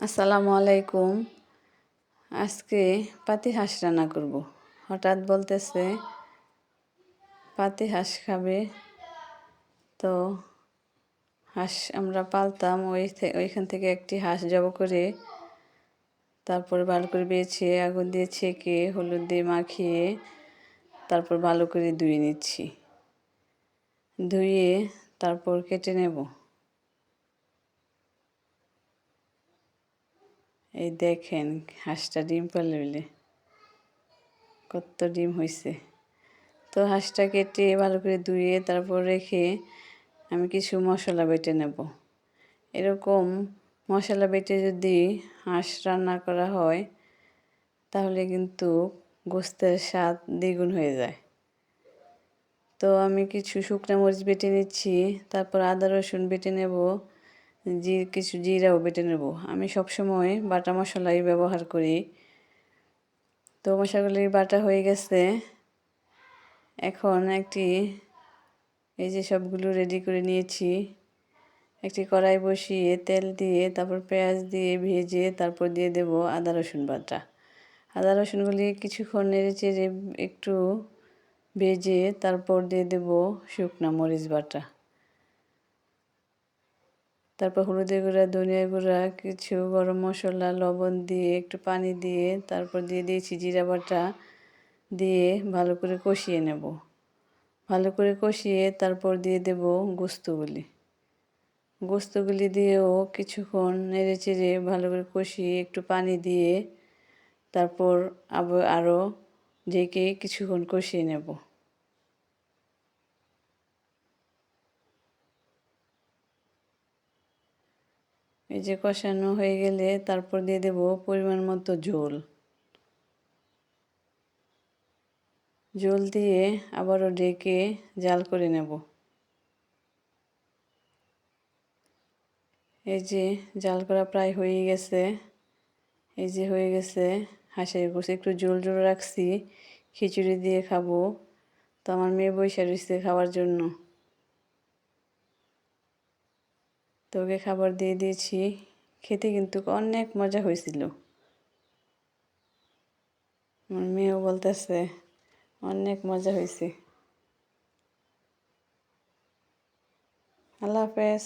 আসসালামু আলাইকুম। আজকে পাতি হাঁস রান্না করব। হঠাৎ বলতেছে, পাতি হাঁস খাবে। তো হাঁস আমরা পালতাম, ওই ওইখান থেকে একটি হাঁস জব করে তারপর ভালো করে বেছে, আগুন দিয়ে ছেঁকে, হলুদ দিয়ে মাখিয়ে তারপর ভালো করে ধুয়ে নিচ্ছি। ধুয়ে তারপর কেটে নেব। এই দেখেন হাঁসটা ডিম পারলে বলে, কত ডিম হয়েছে তো হাঁসটা কেটে ভালো করে ধুয়ে তারপর রেখে আমি কিছু মশলা বেটে নেব। এরকম মশলা বেটে যদি হাঁস রান্না করা হয়, তাহলে কিন্তু গোস্তের স্বাদ দ্বিগুণ হয়ে যায়। তো আমি কিছু শুকনো মরিচ বেটে নিচ্ছি, তারপর আদা রসুন বেটে নেব জি, কিছু জিরাও বেটে নেব। আমি সবসময় বাটা মশলাই ব্যবহার করি। তো মশলাগুলি বাটা হয়ে গেছে। এখন একটি, এই যে সবগুলো রেডি করে নিয়েছি। একটি কড়াই বসিয়ে তেল দিয়ে, তারপর পেঁয়াজ দিয়ে ভেজে তারপর দিয়ে দেব আদা, রসুন বাটা। আদা, রসুনগুলি কিছুক্ষণ নেড়ে চেড়ে একটু ভেজে তারপর দিয়ে দেব শুকনা মরিচ বাটা। তারপর হলুদের গুঁড়া ধনিয়া গুঁড়া, কিছু গরম মশলা, লবণ দিয়ে একটু পানি দিয়ে তারপর দিয়ে দিয়েছি জিরা বাটা দিয়ে ভালো করে কষিয়ে নেব। ভালো করে কষিয়ে তারপর দিয়ে দেব গোস্তগুলি। গোস্তগুলি দিয়েও কিছুক্ষণ নেড়ে চেড়ে ভালো করে কষিয়ে একটু পানি দিয়ে তারপর আবার আরও ঢেকে কিছুক্ষণ কষিয়ে নেব। এই যে কষানো হয়ে গেলে তারপর দিয়ে দেব পরিমাণ মতো ঝোল ঝোল দিয়ে আবারও ডেকে জাল করে নেব। এই যে জাল করা প্রায় হয়ে গেছে। এই যে হয়ে গেছে, হাঁসের গোস একটু জোল জোল রাখছি, খিচুড়ি দিয়ে খাব। তো আমার মেয়ে বৈশা রয়েছে খাওয়ার জন্য। তো ওকে খাবার দিয়ে দিয়েছি। খেতে কিন্তু অনেক মজা হয়েছিল। আমার মেয়েও বলতেছে, অনেক মজা হয়েছে। আল্লাহ হাফেজ।